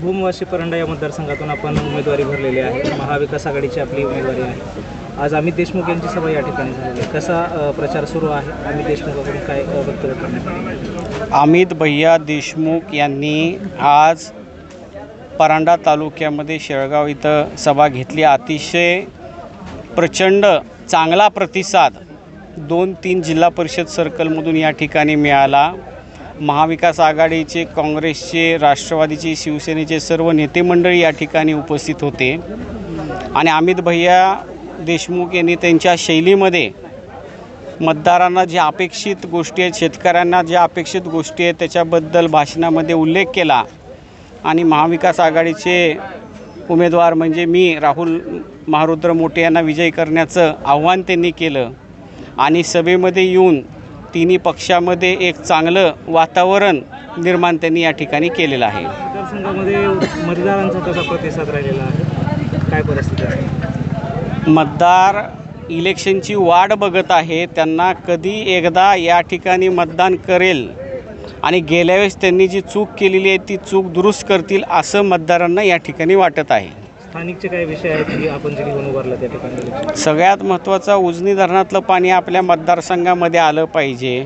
भूमवासी परंडा या मतदारसंघातून आपण उमेदवारी भरलेली आहे. महाविकास आघाडीची आपली उमेदवारी आहे. आज अमित देशमुख यांची सभा या ठिकाणी झालेली आहे. कसा प्रचार सुरू आहे? अमित देशमुखाकडून काय वक्तव्य करण्यात अमित भैया देशमुख यांनी आज परांडा तालुक्यामध्ये शेळगाव इथं सभा घेतली. अतिशय प्रचंड चांगला प्रतिसाद दोन तीन जिल्हा परिषद सर्कलमधून या ठिकाणी मिळाला. महाविकास आघाडीचे काँग्रेसचे राष्ट्रवादीचे शिवसेनेचे सर्व नेते मंडळी या ठिकाणी उपस्थित होते. आणि अमित भैया देशमुख यांनी त्यांच्या शैलीमध्ये मतदारांना ज्या अपेक्षित गोष्टी आहेत शेतकऱ्यांना ज्या अपेक्षित गोष्टी आहेत त्याच्याबद्दल भाषणामध्ये उल्लेख केला. आणि महाविकास आघाडीचे उमेदवार म्हणजे मी राहुल महारुद्र मोठे यांना विजयी करण्याचं आव्हान त्यांनी केलं. आणि सभेमध्ये येऊन तिन्ही पक्षामध्ये एक चांगलं वातावरण निर्माण त्यांनी या ठिकाणी केलेलं आहे. मतदारसंघामध्ये मतदारांचा कसा प्रतिसाद राहिलेला आहे? काय परिस्थिती आहे? मतदार इलेक्शनची वाट बघत आहे. त्यांना कधी एकदा या ठिकाणी मतदान करेल आणि गेल्या वेळेस त्यांनी जी चूक केलेली आहे ती चूक दुरुस्त करतील असं मतदारांना या ठिकाणी वाटत आहे. स्थानिकचे काय विषय आहेत की आपण जे घेऊन उभारलं त्या ठिकाणी? सगळ्यात महत्त्वाचा उजनी धरणातलं पाणी आपल्या मतदारसंघामध्ये आलं पाहिजे.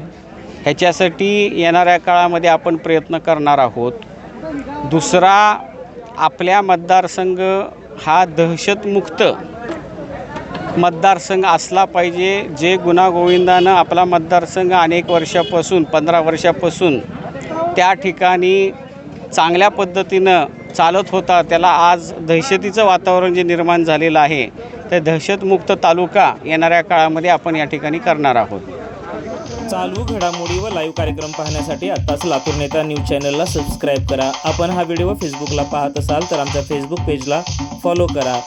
ह्याच्यासाठी येणाऱ्या काळामध्ये आपण प्रयत्न करणार आहोत. दुसरा आपल्या मतदारसंघ हा दहशतमुक्त मतदारसंघ असला पाहिजे जे गुणागोविंदानं आपला मतदारसंघ अनेक वर्षापासून पंधरा वर्षापासून त्या ठिकाणी चांगल्या पद्धतीनं चालत होता त्याला आज दहशतीचं वातावरण जे निर्माण झालेलं आहे ते दहशतमुक्त तालुका येणाऱ्या काळामध्ये आपण या ठिकाणी करणार आहोत. चालू घडामोडी व लाईव्ह कार्यक्रम पाहण्यासाठी आत्ताच लातूर नेता न्यूज चॅनलला सबस्क्राईब करा. आपण हा व्हिडिओ फेसबुकला पाहत असाल तर आमच्या फेसबुक पेजला फॉलो करा.